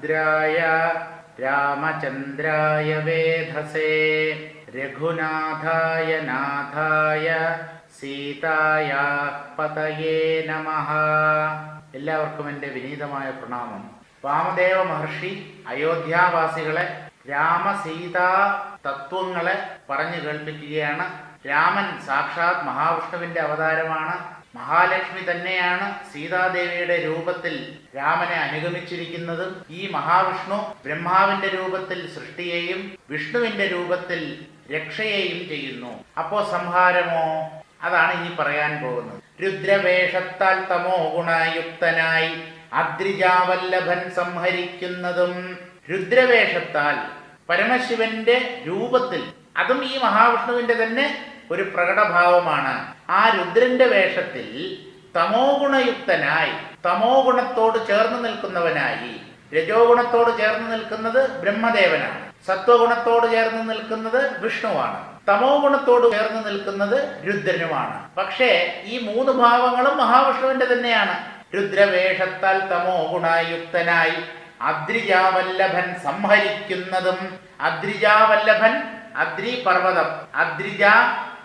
രാമഭദ്രായ രാമചന്ദ്രായ വേധസേ രഘുനാഥായ നാഥായ സീതായ പതയേ നമ. എല്ലാവർക്കും എന്റെ വിനീതമായ പ്രണാമം. വാമദേവ മഹർഷി അയോധ്യാവാസികളെ രാമസീതാ തത്വങ്ങളെ പറഞ്ഞു കേൾപ്പിക്കുകയാണ്. രാമൻ സാക്ഷാത് മഹാവിഷ്ണുവിന്റെ അവതാരമാണ്. മഹാലക്ഷ്മി തന്നെയാണ് സീതാദേവിയുടെ രൂപത്തിൽ രാമനെ അനുഗമിച്ചിരിക്കുന്നതും. ഈ മഹാവിഷ്ണു ബ്രഹ്മാവിന്റെ രൂപത്തിൽ സൃഷ്ടിയെയും വിഷ്ണുവിന്റെ രൂപത്തിൽ രക്ഷയെയും ചെയ്യുന്നു. അപ്പോ സംഹാരമോ? അതാണ് ഇനി പറയാൻ പോകുന്നത്. രുദ്രവേഷത്താൽ തമോ ഗുണയുക്തനായി അദ്രിജാവല്ലഭൻ സംഹരിക്കുന്നതും രുദ്രവേഷത്താൽ പരമശിവന്റെ രൂപത്തിൽ. അതും ഈ മഹാവിഷ്ണുവിന്റെ തന്നെ ഒരു പ്രകടഭാവമാണ്. ആ രുദ്രന്റെ വേഷത്തിൽ തമോ ഗുണയുക്തനായി തമോ ഗുണത്തോട് ചേർന്ന് നിൽക്കുന്നവനായി. രജോ ഗുണത്തോട് ചേർന്ന് നിൽക്കുന്നത് ബ്രഹ്മദേവനാണ്. സത്വഗുണത്തോട് ചേർന്ന് നിൽക്കുന്നത് വിഷ്ണുവാണ്. തമോ ഗുണത്തോട് ചേർന്ന് നിൽക്കുന്നത് രുദ്രനുമാണ്. പക്ഷേ ഈ മൂന്ന് ഭാവങ്ങളും മഹാവിഷ്ണുവിന്റെ തന്നെയാണ്. രുദ്രവേഷത്താൽ തമോ ഗുണയുക്തനായി അദ്രിജാവല്ലഭൻ സംഹരിക്കുന്നതും അദ്രിജാവല്ലഭൻ അദ്രി പർവതം അദ്രിജ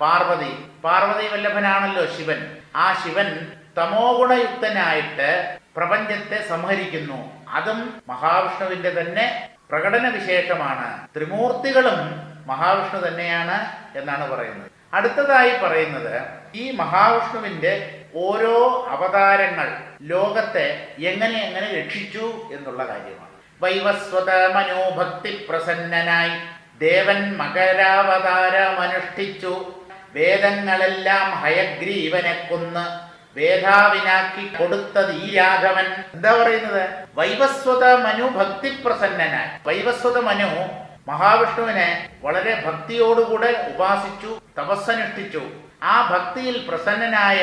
പാർവതി. പാർവതി വല്ലഭനാണല്ലോ ശിവൻ. ആ ശിവൻ തമോ ഗുണയുക്തനായിട്ട് പ്രപഞ്ചത്തെ സംഹരിക്കുന്നു. അതും മഹാവിഷ്ണുവിന്റെ തന്നെ പ്രകടന വിശേഷമാണ്. ത്രിമൂർത്തികളും മഹാവിഷ്ണു തന്നെയാണ് എന്നാണ് പറയുന്നത്. അടുത്തതായി പറയുന്നത് ഈ മഹാവിഷ്ണുവിന്റെ ഓരോ അവതാരങ്ങൾ ലോകത്തെ എങ്ങനെ എങ്ങനെ രക്ഷിച്ചു എന്നുള്ള കാര്യമാണ്. വൈവസ്വത മനോഭക്തി പ്രസന്നനായി ദേവൻ മകരാവതാരമനുഷ്ഠിച്ചു വേദങ്ങളെല്ലാം ഹയഗ്രീവനെ കൊന്ന് വേദാവിനാക്കി കൊടുത്തത് ഈ രാഘവൻ എന്താ പറയുന്നത്? വൈവസ്വത മനു ഭക്തി പ്രസന്നനായി വൈവസ്വത മനു മഹാവിഷ്ണുവിനെ വളരെ ഭക്തിയോടുകൂടെ ഉപാസിച്ചു തപസ്സനുഷ്ഠിച്ചു. ആ ഭക്തിയിൽ പ്രസന്നനായ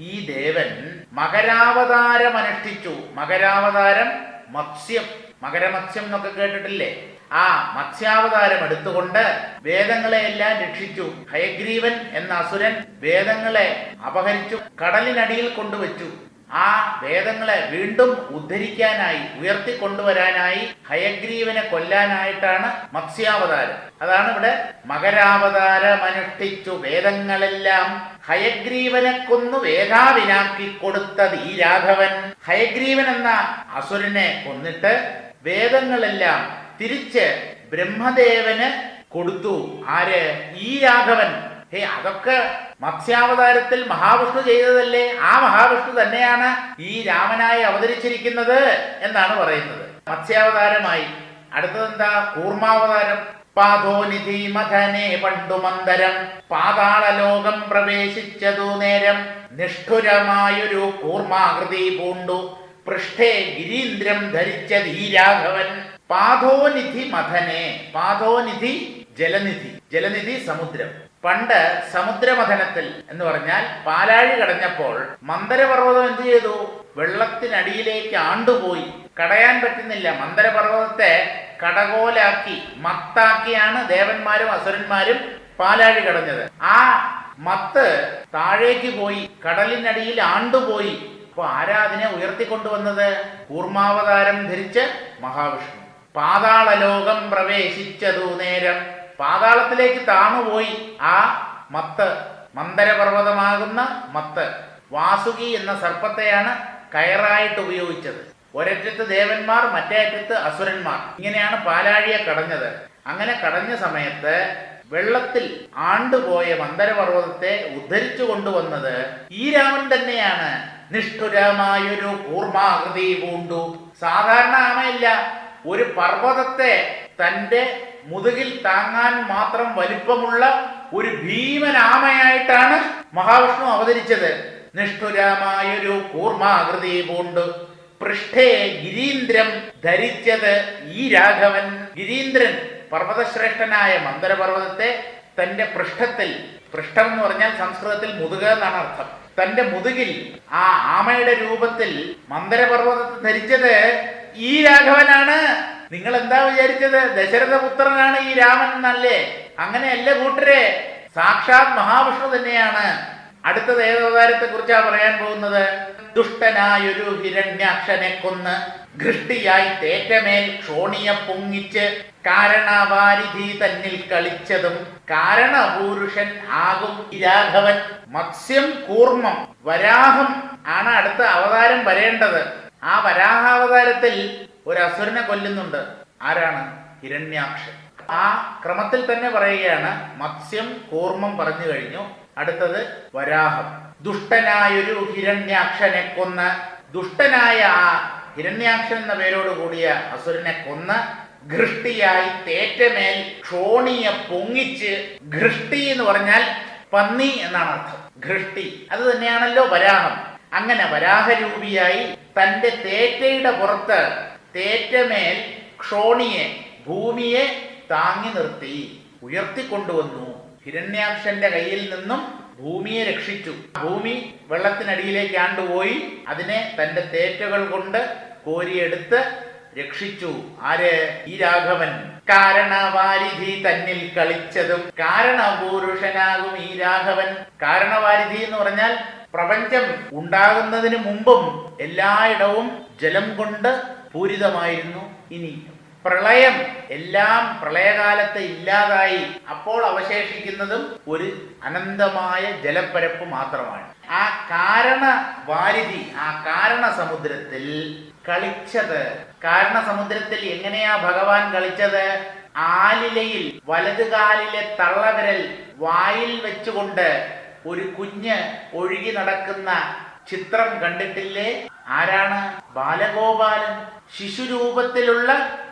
ഈ ദേവൻ മകരാവതാരം അനുഷ്ഠിച്ചു മകരാവതാരം മത്സ്യം. മകരമത്സ്യം എന്നൊക്കെ കേട്ടിട്ടില്ലേ? ആ മത്സ്യാവതാരം എടുത്തുകൊണ്ട് വേദങ്ങളെ എല്ലാം രക്ഷിച്ചു. ഹയഗ്രീവൻ എന്ന അസുരൻ വേദങ്ങളെ അപഹരിച്ചു കടലിനടിയിൽ കൊണ്ടുവച്ചു. ആ വേദങ്ങളെ വീണ്ടും ഉദ്ധരിക്കാനായി ഉയർത്തി കൊണ്ടുവരാനായി ഹയഗ്രീവനെ കൊല്ലാനായിട്ടാണ് മത്സ്യാവതാരം. അതാണ് ഇവിടെ മകരാവതാരമനുഷ്ഠിച്ചു വേദങ്ങളെല്ലാം. ഹയഗ്രീവനെ കൊന്നു വേദാവിനാക്കി കൊടുത്തത് ഈ രാഘവൻ. ഹയഗ്രീവൻ എന്ന അസുരനെ കൊന്നിട്ട് വേദങ്ങളെല്ലാം തിരിച്ച് ബ്രഹ്മദേവന് കൊടുത്തു. ആര്? ഈ രാഘവൻ ഹേ അതൊക്കെ മത്സ്യാവതാരത്തിൽ മഹാവിഷ്ണു ചെയ്തതല്ലേ? ആ മഹാവിഷ്ണു തന്നെയാണ് ഈ രാമനായി അവതരിച്ചിരിക്കുന്നത് എന്നാണ് പറയുന്നത്. മത്സ്യാവതാരമായി. അടുത്തതെന്താ? കൂർമാവതാരം. പാതോനിധി മഥനെ പണ്ടു മന്ദരം. പാതാളലോകം പ്രവേശിച്ചതു നേരം നിഷ്ഠുരമായൊരു കൂർമാകൃതി പൂണ്ടു. പൃഷ്ഠേ ഗിരീന്ദ്രം ധരിച്ച ഈ രാഘവൻ. പാതോനിധി മഥനെ പാതോനിധി ജലനിധി ജലനിധി സമുദ്രം. പണ്ട് സമുദ്രമഥനത്തിൽ എന്ന് പറഞ്ഞാൽ പാലാഴി കടഞ്ഞപ്പോൾ മന്ദരപർവതം എന്ത് ചെയ്തു? വെള്ളത്തിനടിയിലേക്ക് ആണ്ടുപോയി. കടയാൻ പറ്റുന്നില്ല. മന്ദരപർവതത്തെ കടകോലാക്കി മത്താക്കിയാണ് ദേവന്മാരും അസുരന്മാരും പാലാഴി കടഞ്ഞത്. ആ മത്ത് താഴേക്ക് പോയി കടലിനടിയിൽ ആണ്ടുപോയി. അപ്പോൾ ആരാ അതിനെ ഉയർത്തിക്കൊണ്ടുവന്നത്? കൂർമാവതാരം ധരിച്ച് മഹാവിഷ്ണു. പാതാളലോകം പ്രവേശിച്ചതു നേരം പാതാളത്തിലേക്ക് താണുപോയി ആ മത്ത് മന്ദരപർവതമാകുന്ന മത്ത് വാസുകി എന്ന സർപ്പത്തെയാണ് കയറായിട്ട് ഉപയോഗിച്ചത്. ഒരറ്റത്ത് ദേവന്മാർ മറ്റേ അറ്റത്ത് അസുരന്മാർ. ഇങ്ങനെയാണ് പാലാഴിയെ കടഞ്ഞത്. അങ്ങനെ കടഞ്ഞ സമയത്ത് വെള്ളത്തിൽ ആണ്ടുപോയ മന്ദരപർവതത്തെ ഉദ്ധരിച്ചു കൊണ്ടുവന്നത് ഈ രാമൻ തന്നെയാണ്. നിഷ്ഠുരമായൊരു കൂർമാകൃതി പൂണ്ടു. സാധാരണ ആമയില്ല. ഒരു പർവതത്തെ തന്റെ മുതുകിൽ താങ്ങാൻ മാത്രം വലിപ്പമുള്ള ഒരു ഭീമനാമയായിട്ടാണ് മഹാവിഷ്ണു അവതരിച്ചത്. നിഷ്ഠുരാമായൊരു കൂർമാകൃതി പൂണ്ട്. പൃഷ്ഠേ ഗിരീന്ദ്രം ധരിച്ചത് ഈ രാഘവൻ. ഗിരീന്ദ്രൻ പർവതശ്രേഷ്ഠനായ മന്ദരപർവതത്തെ തന്റെ പൃഷ്ഠത്തിൽ പൃഷ്ഠം എന്ന് പറഞ്ഞാൽ സംസ്കൃതത്തിൽ മുതുക എന്നാണ് അർത്ഥം. തന്റെ മുതുകിൽ ആ ആമയുടെ രൂപത്തിൽ മന്ദരപർവതത്തെ ധരിച്ചത് ഈ രാഘവനാണ്. നിങ്ങൾ എന്താ വിചാരിച്ചത്? ദശരഥപുത്രനാണ് ഈ രാമൻ എന്നല്ലേ? അങ്ങനെയല്ല കൂട്ടരെ? സാക്ഷാത് മഹാവിഷ്ണു തന്നെയാണ്. അടുത്ത ദേവതാരത്തെ കുറിച്ചാ പറയാൻ പോകുന്നത്? ദുഷ്ടനായൊരു ഹിരണ്യാക്ഷനെ കൊന്ന് ഘൃഷ്ടിയായി തേറ്റമേൽ ക്ഷോണിയ പൊങ്ങിച്ച് കാരണവാരിധി തന്നിൽ കളിച്ചതും കാരണപൂരുഷൻ ആകും രാഘവൻ. മത്സ്യം കൂർമ്മം വരാഹം ആണ് അടുത്ത അവതാരം വരേണ്ടത്. ആ വരാഹാവതാരത്തിൽ ഒരു അസുരനെ കൊല്ലുന്നുണ്ട്. ആരാണ്? ഹിരണ്യാക്ഷൻ. ആ ക്രമത്തിൽ തന്നെ പറയുകയാണ് മത്സ്യം കൂർമ്മം പറഞ്ഞു കഴിഞ്ഞു. അടുത്തത് വരാഹം. ദുഷ്ടനായൊരു ഹിരണ്യാക്ഷനെ കൊന്ന് ദുഷ്ടനായ ആ ഹിരണ്യാക്ഷൻ എന്ന പേരോട് കൂടിയ അസുരനെ കൊന്ന് ഘൃഷ്ടിയായി തേറ്റമേൽ ക്ഷോണിയെ പൊങ്ങിച്ച് ഘൃഷ്ടി എന്ന് പറഞ്ഞാൽ പന്നി എന്നാണ് അർത്ഥം. ഘൃഷ്ടി. അത് തന്നെയാണല്ലോ വരാഹം. അങ്ങനെ വരാഹരൂപിയായി തന്റെ തേറ്റയുടെ പുറത്ത് തേറ്റമേൽ ക്ഷോണിയെ ഭൂമിയെ താങ്ങി നിർത്തി ഉയർത്തിക്കൊണ്ടുവന്നു. ഹിരണ്യാക്ഷന്റെ കയ്യിൽ നിന്നും ഭൂമിയെ രക്ഷിച്ചു. ഭൂമി വെള്ളത്തിനടിയിലേക്ക് ആണ്ടുപോയി. അതിനെ തന്റെ തേറ്റകൾ കൊണ്ട് കോരിയെടുത്ത് രക്ഷിച്ചു. ആര്? ഈ രാഘവൻ. കാരണവാരിധി തന്നിൽ കളിച്ചതും കാരണപൂരുഷനാകും ഈ രാഘവൻ. കാരണവാരിധി എന്ന് പറഞ്ഞാൽ പ്രപഞ്ചം ഉണ്ടാകുന്നതിന് മുമ്പും എല്ലായിടവും ജലം കൊണ്ട് പൂരിതമായിരുന്നു. ഇനി പ്രളയം എല്ലാം പ്രളയകാലത്തെ ഇല്ലാതായി. അപ്പോൾ അവശേഷിക്കുന്നതും ഒരു അനന്തമായ ജലപ്പരപ്പ് മാത്രമാണ്. ആ കാരണ വാരിധി ആ കാരണ സമുദ്രത്തിൽ കളിച്ചത്. കാരണ സമുദ്രത്തിൽ എങ്ങനെയാ ഭഗവാൻ കളിച്ചത്? ആലിലയിൽ വലതുകാലിലെ തള്ളവിരൽ വായിൽ വെച്ചുകൊണ്ട് ഒരു കുഞ്ഞ് ഒഴുകി നടക്കുന്ന ചിത്രം കണ്ടിട്ടില്ലേ? ആരാണ്? ബാലഗോപാലൻ. ശിശുരൂപത്തിലുള്ള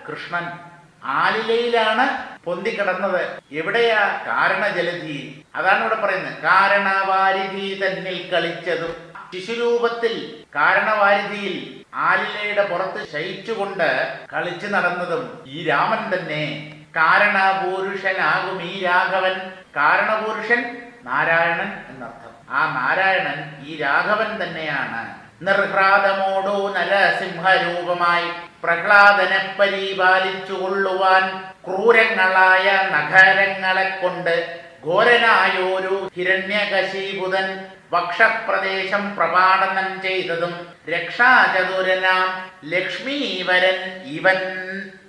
കൃഷ്ണൻ ആലിലയിലാണ് പൊന്തിക്കിടന്നത്. എവിടെയാ കാരണജലധി? അതാണ് ഇവിടെ പറയുന്നത്. കാരണവാരിധി തന്നിൽ കളിച്ചതും ശിശുരൂപത്തിൽ കാരണവാരിധിയിൽ ആലിലയുടെ പുറത്ത് ശയിച്ചുകൊണ്ട് കളിച്ചു നടന്നതും ഈ രാമൻ തന്നെ. കാരണപൂരുഷനാകും ഈ രാഘവൻ. കാരണപൂരുഷൻ നാരായണൻ എന്നർത്ഥം. ആ നാരായണൻ ഈ രാഘവൻ തന്നെയാണ്. നിർഹ്രാദമോടു നരസിംഹരൂപമായി പ്രഹ്ലാദനെ പരിപാലിച്ചുകൊള്ളുവാൻ ക്രൂരങ്ങളായ നഗരങ്ങളെ കൊണ്ട് ഘോരനായോരു ഹിരണ്യകശീപുതൻ വക്ഷപ്രദേശം പ്രപാടനം ചെയ്തതും രക്ഷാചതുരനാം ലക്ഷ്മീവരൻ ഇവൻ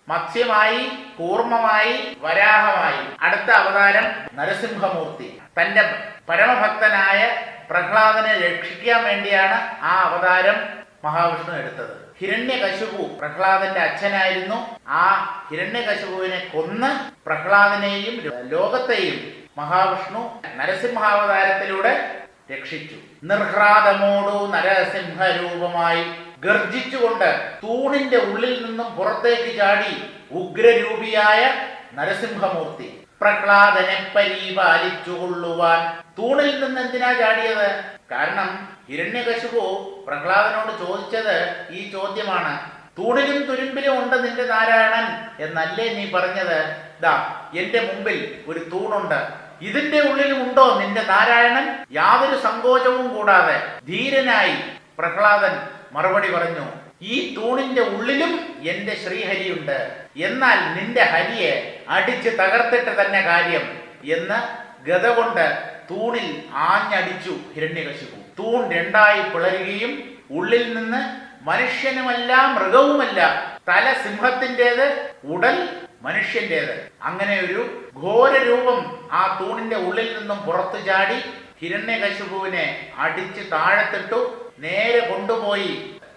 മത്സ്യമായി കൂർമ്മമായി വരാഹമായി. അടുത്ത അവതാരം നരസിംഹമൂർത്തി. തന്റെ പരമഭക്തനായ പ്രഹ്ലാദനെ രക്ഷിക്കാൻ വേണ്ടിയാണ് ആ അവതാരം മഹാവിഷ്ണു എടുത്തത്. ഹിരണ്യകശുപു പ്രഹ്ലാദന്റെ അച്ഛനായിരുന്നു. ആ ഹിരണ്യകശുപുവിനെ കൊന്ന് പ്രഹ്ലാദനെയും ലോകത്തെയും മഹാവിഷ്ണു നരസിംഹാവതാരത്തിലൂടെ രക്ഷിച്ചു. നിർഹ്രാദമോടു നരസിംഹരൂപമായി ഗർജിച്ചുകൊണ്ട് തൂണിന്റെ ഉള്ളിൽ നിന്നും പുറത്തേക്ക് ചാടി ഉഗ്രരൂപിയായ നരസിംഹമൂർത്തി. പ്രഹ്ലാദനെ പരിപാലിച്ചു കൊള്ളുവാൻ തൂണിൽ നിന്ന് എന്തിനാ ചാടിയത്? കാരണം ഹിരണ്യകശുപു പ്രഹ്ലാദനോട് ചോദിച്ചത് ഈ ചോദ്യമാണ്. തൂണിലും തുരുമ്പിലും ഉണ്ട് നിന്റെ നാരായണൻ എന്നല്ലേ നീ പറഞ്ഞത്? ദാ എന്റെ മുമ്പിൽ ഒരു തൂണുണ്ട്. ഇതിന്റെ ഉള്ളിലും ഉണ്ടോ നിന്റെ നാരായണൻ? യാതൊരു സങ്കോചവും കൂടാതെ ധീരനായി പ്രഹ്ലാദൻ മറുപടി പറഞ്ഞു ഈ തൂണിന്റെ ഉള്ളിലും എന്റെ ശ്രീഹരിയുണ്ട്. എന്നാൽ നിന്റെ ഹരിയെ അടിച്ച് തകർത്തിട്ട് തന്നെ കാര്യം എന്ന് ഗത കൊണ്ട് തൂണിൽ ആഞ്ഞടിച്ചു ഹിരണ്യകശിപു. തൂൺ രണ്ടായി പിളരുകയും ഉള്ളിൽ നിന്ന് മനുഷ്യനുമല്ല മൃഗവുമല്ല തല സിംഹത്തിന്റെത് ഉടൽ മനുഷ്യന്റേത് അങ്ങനെ ഒരു ഘോര രൂപം ആ തൂണിന്റെ ഉള്ളിൽ നിന്നും പുറത്തു ചാടി ഹിരണ്യകശിപുവിനെ അടിച്ച് താഴത്തിട്ടു നേരെ കൊണ്ടുപോയി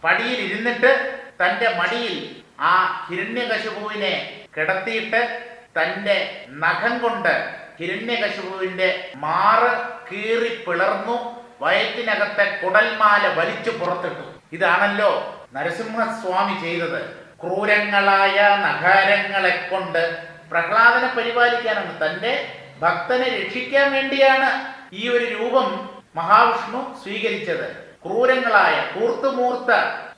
പടിയിൽ ഇരുന്നിട്ട് തന്റെ മടിയിൽ ആ ഹിരണ്യകശുപുവിനെ കിടത്തിയിട്ട് തന്റെ നഖം കൊണ്ട് ഹിരണ്യകശുപുവിന്റെ മാറ് കീറി പിളർന്നു വയറ്റിനകത്തെ കുടൽമാല വലിച്ചു പുറത്തിട്ടു. ഇതാണല്ലോ നരസിംഹസ്വാമി ചെയ്തത്. ക്രൂരങ്ങളായ നഗരങ്ങളെ കൊണ്ട് പ്രഹ്ലാദനെ പരിപാലിക്കാനാണ്. തന്റെ ഭക്തനെ രക്ഷിക്കാൻ വേണ്ടിയാണ് ഈ ഒരു രൂപം മഹാവിഷ്ണു സ്വീകരിച്ചത്. ക്രൂരങ്ങളായ കൂർത്തുമൂർത്ത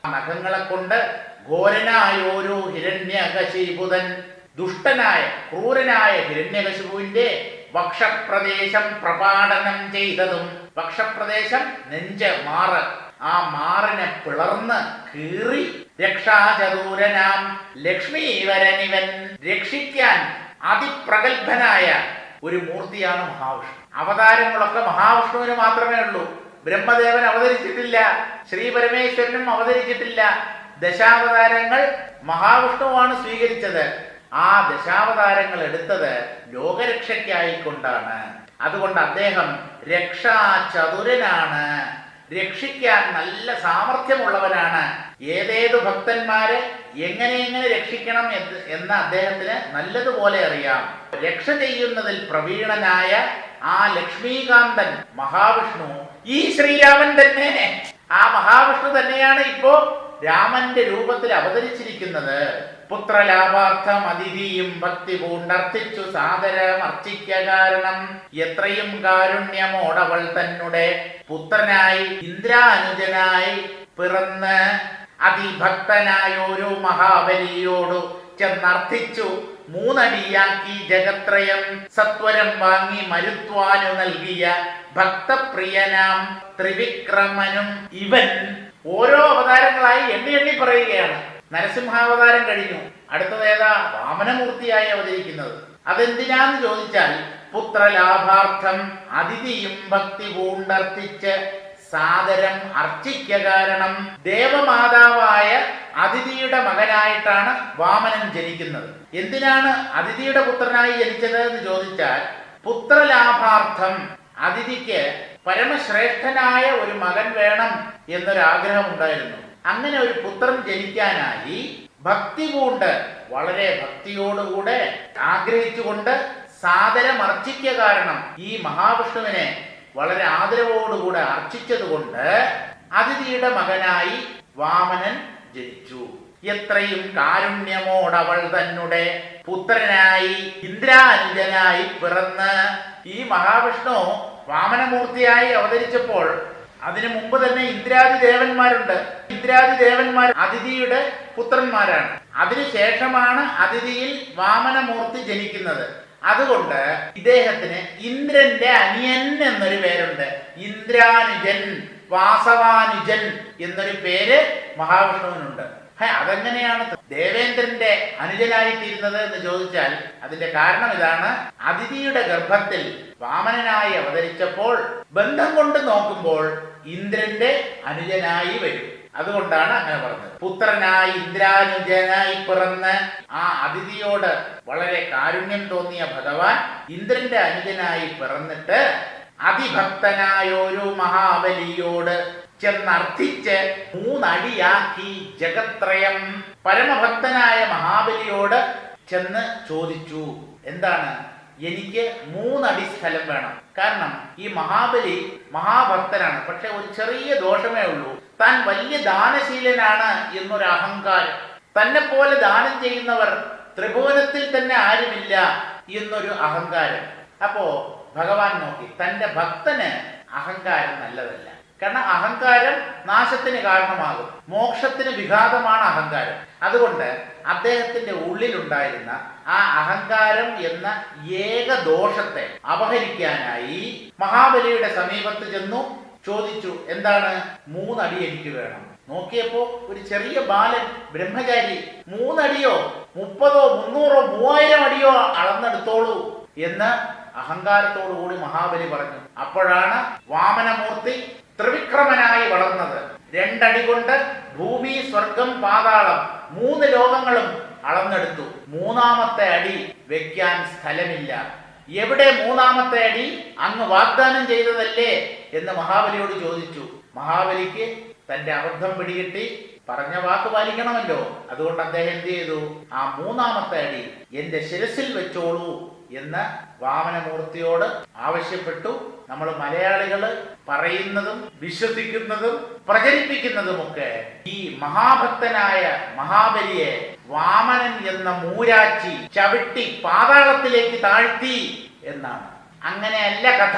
നഖങ്ങളെ കൊണ്ട് ഘോരനായോരോ ഹിരണ്യകശിപുതൻ ദുഷ്ടനായ ക്രൂരനായ ഹിരണ്യകശിപുവിന്റെ വക്ഷപ്രദേശം പ്രപാടനം ചെയ്തതും വക്ഷപ്രദേശം നെഞ്ച് മാറ് ആ മാറിനെ പിളർന്ന് കീറി രക്ഷാചതൂരനാം ലക്ഷ്മീവരനിവൻ രക്ഷിക്കാൻ അതിപ്രഗത്ഭനായ ഒരു മൂർത്തിയാണ് മഹാവിഷ്ണു. അവതാരങ്ങളൊക്കെ മഹാവിഷ്ണുവിന് മാത്രമേ ഉള്ളൂ. ബ്രഹ്മദേവൻ അവതരിച്ചിട്ടില്ല. ശ്രീ പരമേശ്വരനും അവതരിച്ചിട്ടില്ല. ദശാവതാരങ്ങൾ മഹാവിഷ്ണുവാണ് സ്വീകരിച്ചത്. ആ ദശാവതാരങ്ങൾ എടുത്തത് ലോകരക്ഷയ്ക്കായിക്കൊണ്ടാണ്. അതുകൊണ്ട് അദ്ദേഹം രക്ഷാചതുരനാണ്. രക്ഷിക്കാൻ നല്ല സാമർഥ്യമുള്ളവനാണ്. ഏതേത് ഭക്തന്മാരെ എങ്ങനെ എങ്ങനെ രക്ഷിക്കണം എന്ന് അദ്ദേഹത്തിന് നല്ലതുപോലെ അറിയാം. രക്ഷ ചെയ്യുന്നതിൽ പ്രവീണനായ ആ ലക്ഷ്മീകാന്തൻ മഹാവിഷ്ണു ഈ ശ്രീരാമൻ തന്നെ. ആ മഹാവിഷ്ണു തന്നെയാണ് ഇപ്പോ രാമന്റെ രൂപത്തിൽ അവതരിച്ചിരിക്കുന്നത് പുത്രലാഭാർത്ഥം അതിഥിയും ഭക്തി പൂണ്ടർത്ഥിച്ചു സാദരം അർച്ചിക്ക കാരണം. എത്രയും കാരുണ്യമോടവൾ തന്നെ പുത്രനായി ഇന്ദ്രാനുജനായി പിറന്ന് അതിഭക്തനായൊരു മഹാബലിയോടു ചെന്നർത്ഥിച്ചു. മൂന്നടിയാക്കി ജഗത്രയം സത്വരം വാങ്ങി മരുത്വാനു നൽകിയ ഭക്തപ്രിയനാം ത്രിവിക്രമനും ഇവൻ ഓരോ അവതാരങ്ങളായി എണ്ണി എണ്ണി പറയുകയാണ്. നരസിംഹാവതാരം കഴിഞ്ഞു. അടുത്തത് ഏതാ? വാമനമൂർത്തിയായി അവതരിക്കുന്നത്. അതെന്തിനാന്ന് ചോദിച്ചാൽ പുത്രലാഭാർത്ഥം അതിഥിയും ഭക്തി പൂണ്ടർത്തിച്ച് സാദരം അർച്ചിക്ക കാരണം ദേവമാതാവായ അതിഥിയുടെ മകനായിട്ടാണ് വാമനൻ ജനിക്കുന്നത്. എന്തിനാണ് അതിഥിയുടെ പുത്രനായി ജനിച്ചത് എന്ന് ചോദിച്ചാൽ പുത്രലാഭാർത്ഥം അതിഥിക്ക് പരമശ്രേഷ്ഠനായ ഒരു മകൻ വേണം എന്നൊരാഗ്രഹം ഉണ്ടായിരുന്നു അങ്ങനെ ഒരു പുത്രൻ ജനിക്കാനായി ഭക്തി പൂണ്ട് വളരെ ഭക്തിയോടുകൂടെ ആഗ്രഹിച്ചുകൊണ്ട് സാദരം അർച്ചിക്ക കാരണം ഈ മഹാവിഷ്ണുവിനെ വളരെ ആദരവോടുകൂടെ അർച്ചിച്ചതുകൊണ്ട് അതിഥിയുടെ മകനായി വാമനൻ ജനിച്ചു. എത്രയും കാരുണ്യമോടവൾ തന്നെ പുത്രനായി ഇന്ദ്രാനുജനായി പിറന്ന് ഈ മഹാവിഷ്ണു വാമനമൂർത്തിയായി അവതരിച്ചപ്പോൾ അതിനു മുമ്പ് തന്നെ ഇന്ദ്രാദി ദേവന്മാരുണ്ട്. ഇന്ദ്രാദി ദേവന്മാർ അതിഥിയുടെ പുത്രന്മാരാണ്. അതിനുശേഷമാണ് അതിഥിയിൽ വാമനമൂർത്തി ജനിക്കുന്നത്. അതുകൊണ്ട് ഇദ്ദേഹത്തിന് ഇന്ദ്രന്റെ അനിയൻ എന്നൊരു പേരുണ്ട്. ഇന്ദ്രാനുജൻ വാസവാനുജൻ എന്നൊരു പേര് മഹാവിഷ്ണുവിനുണ്ട്. ഹേ, അതെങ്ങനെയാണ് ദേവേന്ദ്രന്റെ അനുജനായി തീരുന്നത് എന്ന് ചോദിച്ചാൽ അതിന്റെ കാരണം ഇതാണ് അതിഥിയുടെ ഗർഭത്തിൽ വാമനനായി അവതരിച്ചപ്പോൾ ബന്ധം കൊണ്ട് നോക്കുമ്പോൾ ഇന്ദ്രന്റെ അനുജനായി വരും. അതുകൊണ്ടാണ് അങ്ങനെ പറഞ്ഞത്. പുത്രനായി ഇന്ദ്രാനുജനായി പിറന്ന് ആ അതിഥിയോട് വളരെ കാരുണ്യം തോന്നിയ ഭഗവാൻ ഇന്ദ്രന്റെ അനുജനായി പിറന്നിട്ട് അതിഭക്തനായ ഒരു മഹാബലിയോട് ചെന്നർത്ഥിച്ച് മൂന്നടിയാക്കി ജഗത്രയം. പരമഭക്തനായ മഹാബലിയോട് ചെന്ന് ചോദിച്ചു എന്താണ്? എനിക്ക് മൂന്നടി സ്ഥലം വേണം. കാരണം ഈ മഹാബലി മഹാഭക്തനാണ്. പക്ഷെ ഒരു ചെറിയ ദോഷമേ ഉള്ളൂ. താൻ വലിയ ദാനശീലനാണ് എന്നൊരു അഹങ്കാരം. തന്നെ പോലെ ദാനം ചെയ്യുന്നവർ ത്രിഭുവനത്തിൽ തന്നെ ആരുമില്ല എന്നൊരു അഹങ്കാരം. അപ്പോ ഭഗവാൻ നോക്കി തന്റെ ഭക്തന് അഹങ്കാരം നല്ലതല്ല. കാരണം അഹങ്കാരം നാശത്തിന് കാരണമാകും. മോക്ഷത്തിന് വിഘാതമാണ് അഹങ്കാരം. അതുകൊണ്ട് അദ്ദേഹത്തിന്റെ ഉള്ളിലുണ്ടായിരുന്ന ആ അഹങ്കാരം എന്ന ഏക ദോഷത്തെ അപഹരിക്കാനായി മഹാബലിയുടെ സമീപത്ത് ചെന്നു ചോദിച്ചു എന്താണ്? മൂന്നടി എനിക്ക് വേണം. നോക്കിയപ്പോ ഒരു ചെറിയ ബാലൻ ബ്രഹ്മചാരി മൂന്നടിയോ? മുപ്പതോ മുന്നൂറോ മൂവായിരം അടിയോ അളന്നെടുത്തോളൂ. എന്ന് അഹങ്കാരത്തോടു കൂടി മഹാബലി പറഞ്ഞു. അപ്പോഴാണ് വാമനമൂർത്തി ത്രിവിക്രമനായി വളർന്നത്. രണ്ടടി കൊണ്ട് ഭൂമി സ്വർഗം പാതാളം മൂന്ന് ലോകങ്ങളും അളന്നെടുത്തു. മൂന്നാമത്തെ അടി വെക്കാൻ സ്ഥലമില്ല. എവിടെ മൂന്നാമത്തെ അടി? അങ്ങ് വാഗ്ദാനം ചെയ്തതല്ലേ എന്ന് മഹാബലിയോട് ചോദിച്ചു. മഹാബലിക്ക് തന്റെ അബദ്ധം പിടികിട്ടി. പറഞ്ഞ വാക്ക് പാലിക്കണമല്ലോ. അതുകൊണ്ട് അദ്ദേഹം എന്ത് ചെയ്തു? ആ മൂന്നാമത്തെ അടി എന്റെ ശിരസിൽ വെച്ചോളൂ എന്ന് വാമനമൂർത്തിയോട് ആവശ്യപ്പെട്ടു. നമ്മൾ മലയാളികൾ പറയുന്നതും വിശ്വസിക്കുന്നതും പ്രചരിപ്പിക്കുന്നതുമൊക്കെ ഈ മഹാഭക്തനായ മഹാബലിയെ വാമനൻ എന്ന മൂരാച്ചി ചവിട്ടി പാതാളത്തിലേക്ക് താഴ്ത്തി എന്നാണ്. അങ്ങനെയല്ല കഥ.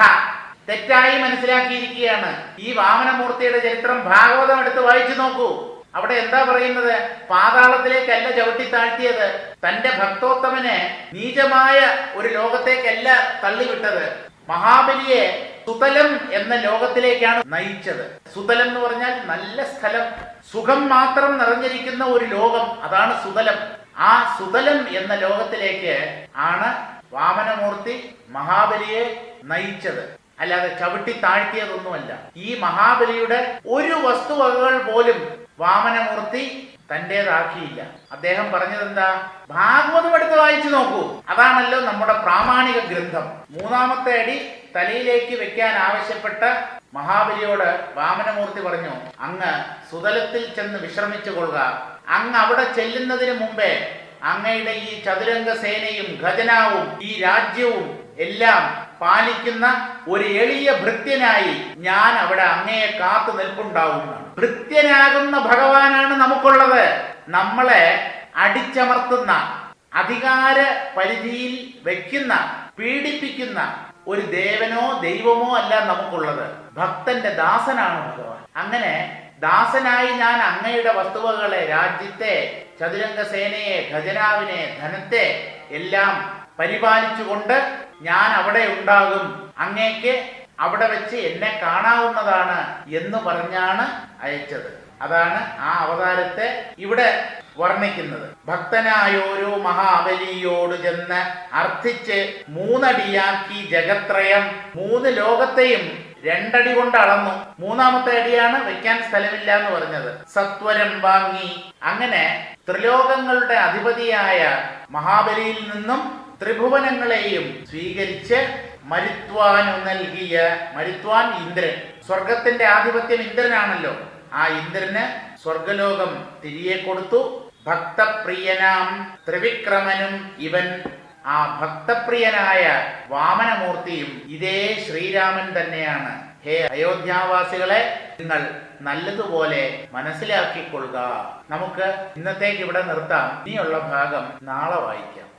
തെറ്റായി മനസ്സിലാക്കിയിരിക്കുകയാണ്. ഈ വാമനമൂർത്തിയുടെ ചരിത്രം ഭാഗവതം എടുത്ത് വായിച്ചു നോക്കൂ. അവിടെ എന്താ പറയുന്നത്? പാതാളത്തിലേക്കല്ല ചവിട്ടി താഴ്ത്തിയത്. തന്റെ ഭക്തോത്തമനെ നീചമായ ഒരു ലോകത്തേക്കല്ല തള്ളിവിട്ടത്. മഹാബലിയെ സുതലം എന്ന ലോകത്തിലേക്കാണ് നയിച്ചത്. സുതലം എന്ന് പറഞ്ഞാൽ നല്ല സ്ഥലം. സുഖം മാത്രം നിറഞ്ഞിരിക്കുന്ന ഒരു ലോകം. അതാണ് സുതലം. ആ സുതലം എന്ന ലോകത്തിലേക്ക് ആണ് വാമനമൂർത്തി മഹാബലിയെ നയിച്ചത്. അല്ലാതെ ചവിട്ടി താഴ്ത്തിയതൊന്നുമല്ല. ഈ മഹാബലിയുടെ ഒരു വസ്തുവകകൾ പോലും വാമനമൂർത്തി തന്റേതാക്കിയില്ല. അദ്ദേഹം പറഞ്ഞതെന്താ ഭാഗവതം എടുത്ത് വായിച്ചു നോക്കൂ. അതാണല്ലോ നമ്മുടെ പ്രാമാണിക ഗ്രന്ഥം. മൂന്നാമത്തെ അടി തലയിലേക്ക് വെക്കാൻ ആവശ്യപ്പെട്ട മഹാബലിയോട് വാമനമൂർത്തി പറഞ്ഞു അങ്ങ് സുതലത്തിൽ ചെന്ന് വിശ്രമിച്ചു കൊള്ളുക. അങ്ങ് അവിടെ ചെല്ലുന്നതിന് മുമ്പേ അങ്ങയുടെ ഈ ചതുരംഗ സേനയും ഖജനാവും ഈ രാജ്യവും എല്ലാം പാലിക്കുന്ന ഒരു എളിയ ഭൃത്യനായി ഞാൻ അവിടെ അങ്ങയെ കാത്തു നിൽപ്പുണ്ടാവുന്നതാണ് ഭൃത്യനാകുന്ന ഭഗവാനാണ് നമുക്കുള്ളത്. നമ്മളെ അടിച്ചമർത്തുന്ന അധികാര പരിധിയിൽ വെക്കുന്ന പീഡിപ്പിക്കുന്ന ഒരു ദേവനോ ദൈവമോ അല്ല നമുക്കുള്ളത്. ഭക്തന്റെ ദാസനാണ് ഭഗവാൻ. അങ്ങനെ ദാസനായി ഞാൻ അങ്ങയുടെ വസ്തുവകളെ രാജ്യത്തെ ചതുരംഗ സേനയെ ഖജനാവിനെ ധനത്തെ എല്ലാം പരിപാലിച്ചുകൊണ്ട് ഞാൻ അവിടെ ഉണ്ടാകും. അങ്ങേക്ക് അവിടെ വെച്ച് എന്നെ കാണാവുന്നതാണ് എന്ന് പറഞ്ഞാണ് അയച്ചത്. അതാണ് ആ അവതാരത്തെ ഇവിടെ വർണിക്കുന്നത്. ഭക്തനായോരോ മഹാബലിയോട് ചെന്ന് അർത്ഥിച്ച് മൂന്നടിയാക്കി ജഗത്രയം മൂന്ന് ലോകത്തെയും രണ്ടടി കൊണ്ട് അളന്നു. മൂന്നാമത്തെ അടിയാണ് വെക്കാൻ സ്ഥലമില്ല എന്ന് പറഞ്ഞത്. സത്വരം വാങ്ങി. അങ്ങനെ ത്രിലോകങ്ങളുടെ അധിപതിയായ മഹാബലിയിൽ നിന്നും ത്രിഭുവനങ്ങളെയും സ്വീകരിച്ച് മരുത്വാനു നൽകിയ മരുത്വാൻ ഇന്ദ്രൻ. സ്വർഗത്തിന്റെ ആധിപത്യം ഇന്ദ്രനാണല്ലോ. ആ ഇന്ദ്രന് സ്വർഗലോകം തിരികെ കൊടുത്തു. ഭക്തപ്രിയനാം ത്രിവിക്രമനും ഇവൻ. ആ ഭക്തപ്രിയനായ വാമനമൂർത്തിയും ഇതേ ശ്രീരാമൻ തന്നെയാണ്. ഹേ അയോധ്യാവാസികളെ നിങ്ങൾ നല്ലതുപോലെ മനസ്സിലാക്കിക്കൊള്ളുക. നമുക്ക് ഇന്നത്തേക്ക് ഇവിടെ നിർത്താം. ഇനിയുള്ള ഭാഗം നാളെ വായിക്കാം.